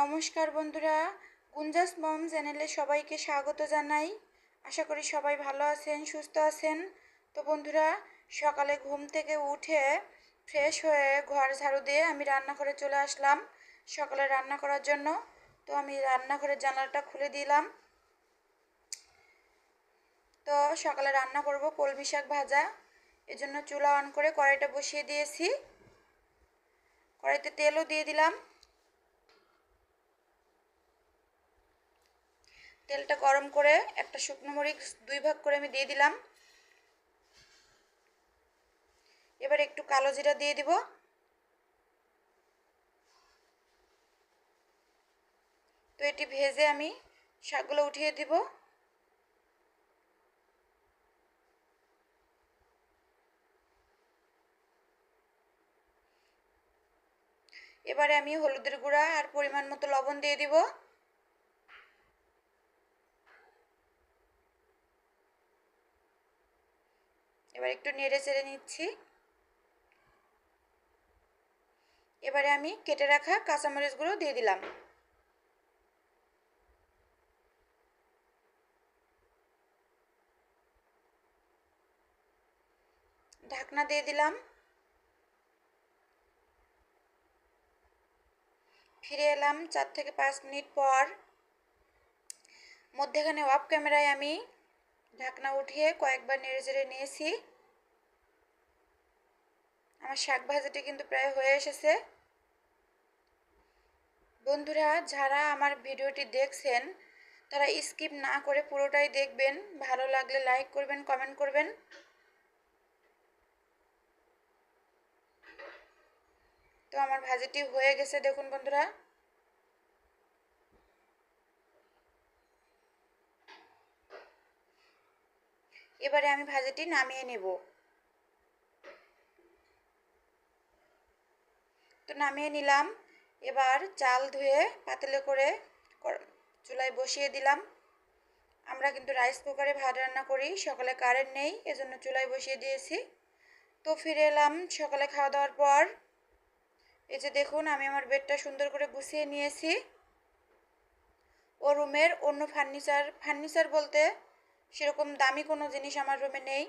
নমস্কার বন্ধুরা, গুঞ্জাস মম চ্যানেলে সবাইকে স্বাগত জানাই। আশা করি সবাই ভালো আছেন, সুস্থ আছেন। তো বন্ধুরা, সকালে ঘুম থেকে উঠে ফ্রেশ হয়ে ঘর ঝাড়ু দিয়ে আমি রান্নাঘরে চলে আসলাম। সকালে রান্না করার জন্য, তো আমি রান্নাঘরের জানালাটা খুলে দিলাম। তো সকালে রান্না করব কলমি শাক ভাজা। এজন্য চুলা অন করে কড়াইটা বসিয়ে দিয়েছি। কড়াইতে তেলও দিয়ে দিলাম। তেলটা গরম করে একটা শুকনো মরিচ দুই ভাগ করে আমি দিয়ে দিলাম। এবার একটু কালো জিরা দিয়ে দিব। তো এটি ভেজে আমি শাকগুলো উঠিয়ে দিব। এবারে আমি হলুদের গুঁড়া আর পরিমাণ মতো লবণ দিয়ে দিব। এবার একটু নেড়ে চেড়ে নিচ্ছি। এবারে আমি কেটে রাখা কাঁচামরিচগুলো দিয়ে দিলাম। ঢাকনা দিয়ে দিলাম। ফিরে এলাম চার থেকে পাঁচ মিনিট পর। মধ্যেখানে অফ ক্যামেরায় আমি ঢাকনা উঠিয়ে কয়েকবার নেড়ে চেড়ে নিয়েছি। আমার শাক ভাজাটি কিন্তু প্রায় হয়ে এসেছে। বন্ধুরা, যারা আমার ভিডিওটি দেখছেন, তারা স্কিপ না করে পুরোটাই দেখবেন। ভালো লাগলে লাইক করবেন, কমেন্ট করবেন। তো আমার ভাজিটি হয়ে গেছে, দেখুন বন্ধুরা। এবারে আমি ভাজাটি নামিয়ে নেব। তো নামিয়ে নিলাম। এবার চাল ধুয়ে পাতলে করে চুলায় বসিয়ে দিলাম। আমরা কিন্তু রাইস কুকারে ভাত রান্না করি, সকালে কারেন্ট নেই, এজন্য চুলায় বসিয়ে দিয়েছি। তো ফিরে এলাম সকালে খাওয়া দাওয়ার পর। এই যে দেখুন, আমি আমার বেডটা সুন্দর করে গুছিয়ে নিয়েছি। ও রুমের অন্য ফার্নিচার ফার্নিচার বলতে সেরকম দামি কোনো জিনিস আমার রুমে নেই।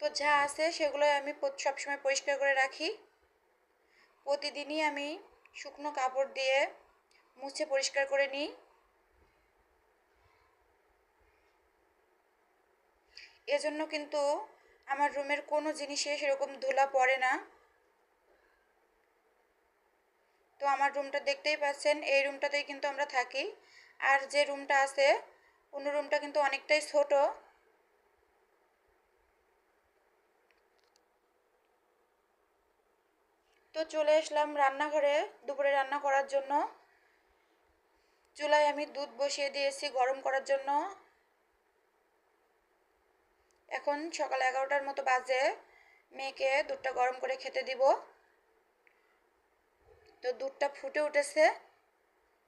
তো যা আছে সেগুলো আমি সবসময় পরিষ্কার করে রাখি। প্রতিদিনই আমি শুকনো কাপড় দিয়ে মুছে পরিষ্কার করে নিই। এজন্য কিন্তু আমার রুমের কোনো জিনিসে সেরকম ধুলা পড়ে না। তো আমার রুমটা দেখতেই পাচ্ছেন, এই রুমটাতেই কিন্তু আমরা থাকি। আর যে রুমটা আছে অন্য রুমটা কিন্তু অনেকটাই ছোট। তো চলে আসলাম রান্নাঘরে, দুপুরে রান্না করার জন্য। চুলায় আমি দুধ বসিয়ে দিয়েছি গরম করার জন্য। এখন সকাল এগারোটার মতো বাজে, মেয়েকে দুধটা গরম করে খেতে দিব। তো দুধটা ফুটে উঠেছে,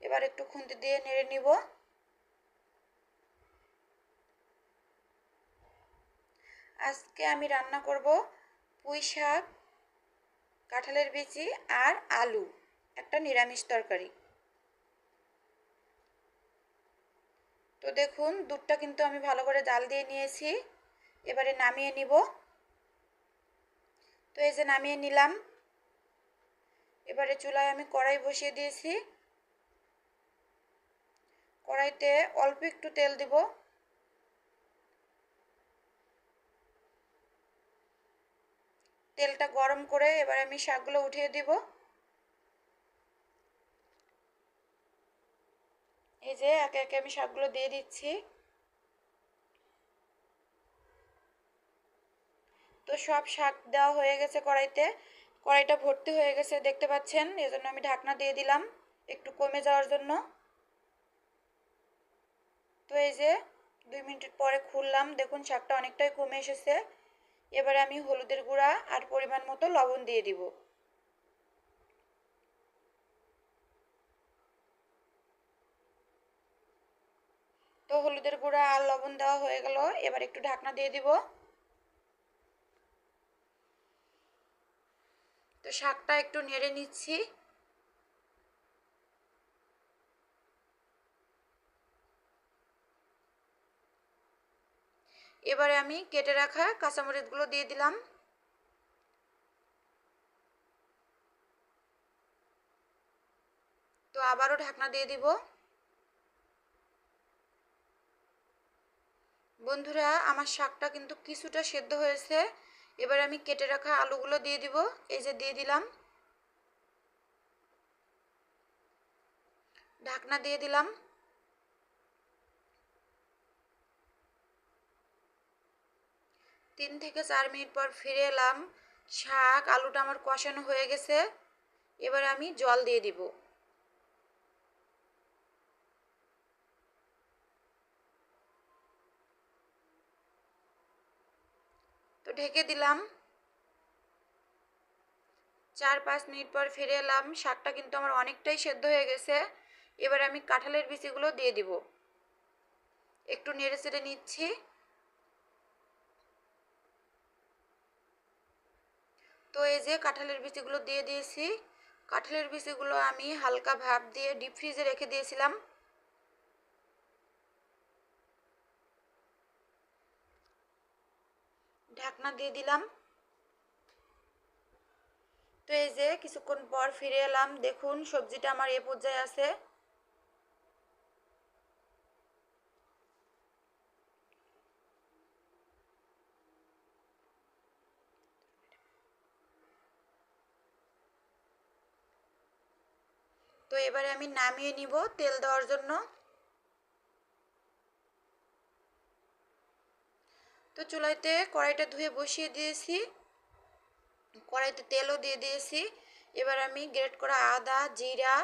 এবার একটু খুন্তি দিয়ে নেড়ে নিব। আজকে আমি রান্না করব পুঁই শাক, কাঁঠালের বিচি আর আলু, একটা নিরামিষ তরকারি। তো দেখুন, দুধটা কিন্তু আমি ভালো করে জাল দিয়ে নিয়েছি। এবারে নামিয়ে নিব। তো এই যে নামিয়ে নিলাম। এবারে চুলায় আমি কড়াই বসিয়ে দিয়েছি। কড়াইতে অল্প একটু তেল দিব। তেলটা গরম করে এবার আমি শাকগুলো উঠিয়ে দিব। এই যে একে একে আমি শাকগুলো দিয়ে দিচ্ছি। তো সব শাক দেওয়া হয়ে গেছে কড়াইতে। কড়াইটা ভর্তি হয়ে গেছে, দেখতে পাচ্ছেন? এজন্য আমি ঢাকনা দিয়ে দিলাম একটু কমে যাওয়ার জন্য। তো এই যে দুই মিনিট পরে খুললাম, দেখুন শাকটা অনেকটাই কমে এসেছে। এবারে আমি হলুদের গুঁড়া আর পরিমাণ মতো লবণ দিয়ে দিব। তো হলুদের গুঁড়া আর লবণ দেওয়া হয়ে গেল, এবার একটু ঢাকনা দিয়ে দিব। তো শাকটা একটু নেড়ে নিচ্ছি। এবারে আমি কেটে রাখা কাঁচামরিচগুলো দিয়ে দিলাম। তো আবারও ঢাকনা দিয়ে দিব। বন্ধুরা, আমার শাকটা কিন্তু কিছুটা সেদ্ধ হয়েছে। এবার আমি কেটে রাখা আলুগুলো দিয়ে দিব। এই যে দিয়ে দিলাম। ঢাকনা দিয়ে দিলাম। তিন থেকে চার মিনিট পর ফিরে এলাম। শাক, আলুটা আমার কষানো হয়ে গেছে। এবার আমি জল দিয়ে দিব। তো ঢেকে দিলাম। চার পাঁচ মিনিট পর ফিরে এলাম। শাকটা কিন্তু আমার অনেকটাই সেদ্ধ হয়ে গেছে। এবার আমি কাঁঠালের বিচিগুলো দিয়ে দিব। একটু নেড়ে চেড়ে নিচ্ছি। তো এই যে কাঁঠালের বিচিগুলো দিয়ে দিয়েছি। কাঁঠালের বিচিগুলো আমি হালকা ভাপ দিয়ে ডিপ ফ্রিজে রেখে দিয়েছিলাম। ঢাকনা দিয়ে দিলাম। তো এই যে কিছুক্ষণ পর ফিরে এলাম। দেখুন, সবজিটা আমার এ পর্যায়ে আছে। তো এবারে আমি নামিয়ে নিব তেল দেওয়ার জন্য। তো চুলাইতে কড়াইটা ধুয়ে বসিয়ে দিয়েছি। কড়াইতে তেলও দিয়ে দিয়েছি। এবার আমি গ্রেট করা আদা, জিরা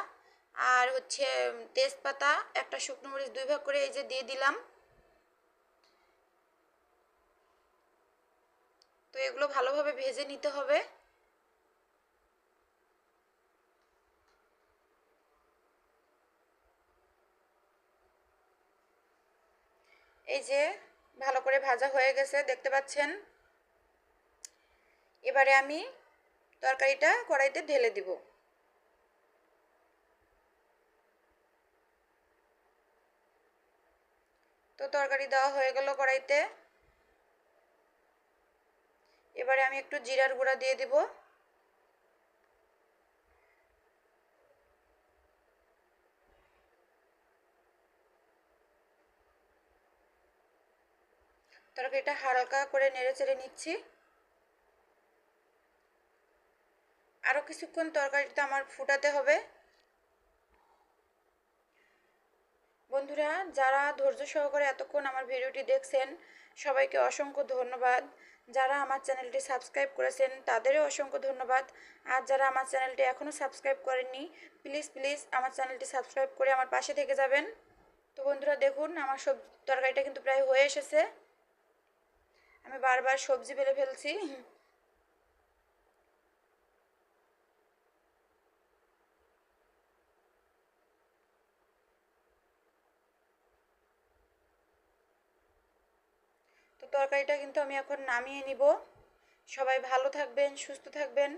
আর হচ্ছে তেজপাতা, একটা শুকনো মরিচ দুই ভাগ করে এই যে দিয়ে দিলাম। তো এগুলো ভালোভাবে ভেজে নিতে হবে। এই যে ভালো করে ভাজা হয়ে গেছে, দেখতে পাচ্ছেন? এবারে আমি তরকারিটা কড়াইতে ঢেলে দিব। তো তরকারি দেওয়া হয়ে গেল কড়াইতে। এবারে আমি একটু জিরার গুঁড়া দিয়ে দিব। তরকারিটা হালকা করে নেড়ে চেড়ে নিচ্ছি। আরও কিছুক্ষণ তরকারিটা আমার ফুটাতে হবে। বন্ধুরা, যারা ধৈর্য সহকারে এতক্ষণ আমার ভিডিওটি দেখছেন, সবাইকে অসংখ্য ধন্যবাদ। যারা আমার চ্যানেলটি সাবস্ক্রাইব করেছেন, তাদেরও অসংখ্য ধন্যবাদ। আর যারা আমার চ্যানেলটি এখনও সাবস্ক্রাইব করেননি, প্লিজ প্লিজ আমার চ্যানেলটি সাবস্ক্রাইব করে আমার পাশে থেকে যাবেন। তো বন্ধুরা, দেখুন, আমার সব তরকারিটা কিন্তু প্রায় হয়ে এসেছে। আমি বারবার সবজি ফেলে ফেলছি। তো তরকারিটা কিন্তু আমি এখন নামিয়ে নিব। সবাই ভালো থাকবেন, সুস্থ থাকবেন।